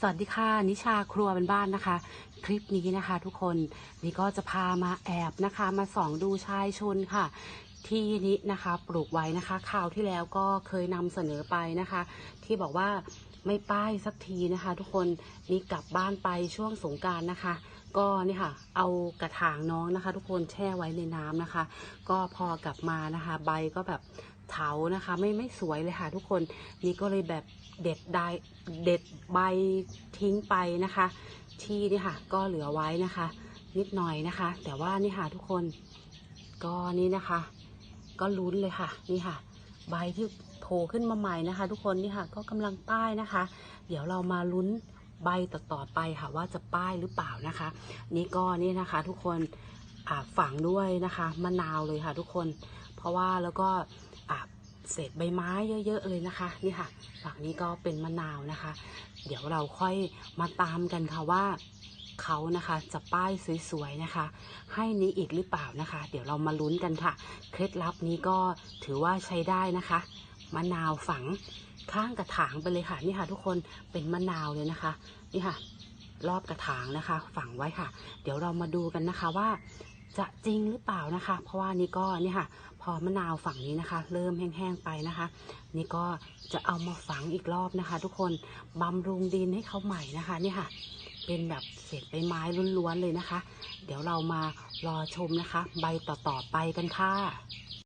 สวัสดีค่ะนิชาครัวเป็นบ้านนะคะ คลิปนี้นะคะ ทุกคนนี่ก็จะพามาแอบนะคะ มาส่องดูชายชนค่ะ ที่นี้นะคะปลูกไว้นะคะข่าวที่แล้วก็เคยนำเสนอไปนะคะ ที่บอกว่าไม่ป้ายสักทีนะคะ ทุกคนนี่กลับบ้านไปช่วงสงการนะคะ ก็นี่ค่ะ เอากระถางน้องนะคะ ทุกคนแช่ไว้ในน้ำนะคะ ก็พอกลับมานะคะ ใบก็แบบเถานะคะ ไม่ไม่สวยเลยค่ะ ทุกคนนี่ก็เลยแบบเด็ดได้เด็ดใบทิ้งไปนะคะ ที่นี่ค่ะ ก็เหลือไว้นะคะ นิดหน่อยนะคะ แต่ว่านี่ค่ะทุกคนก็นี่นะคะ ก็ลุ้นเลยค่ะ นี่ค่ะ ใบที่โผล่ขึ้นมาใหม่นะคะ ทุกคนนี่ค่ะ ก็กำลังป้ายนะคะ เดี๋ยวเรามาลุ้นใบต่อๆไปค่ะ ว่าจะป้ายหรือเปล่านะคะ นี่ก็นี่นะคะ ทุกคนฝังด้วยนะคะมะนาวเลยค่ะ ทุกคน เพราะว่าแล้วก็เศษใบไม้เยอะ ๆ เลยนะคะ นี่ค่ะ ฝั่งนี้ก็เป็นมะนาวนะคะ เดี๋ยวเราค่อยมาตามกันค่ะว่า เขานะคะจะป้ายสวยๆนะคะ ให้นี้อีกหรือเปล่านะคะ เดี๋ยวเรามาลุ้นกันค่ะ เคล็ดลับนี้ก็ถือว่าใช้ได้นะคะมะนาวฝังข้างกระถางไปเลยค่ะนี่ค่ะทุกคนเป็นมะนาวเลยนะคะนี่ค่ะ รอบกระถางนะคะ ฝังไว้ค่ะ เดี๋ยวเรามาดูกันนะคะว่าจะจริงหรือเปล่านะคะ เพราะว่านี่ก็นี่ค่ะ พอมะนาวฝั่งนี้นะคะ เริ่มแห้งๆไปนะคะ นี่ก็จะเอามาฝังอีกรอบนะคะ ทุกคนบำรุงดินให้เขาใหม่นะคะนี่ค่ะ เป็นแบบเศษใบไม้ล้วนๆเลยนะคะ เดี๋ยวเรามารอชมนะคะ ใบต่อๆไปกันค่ะ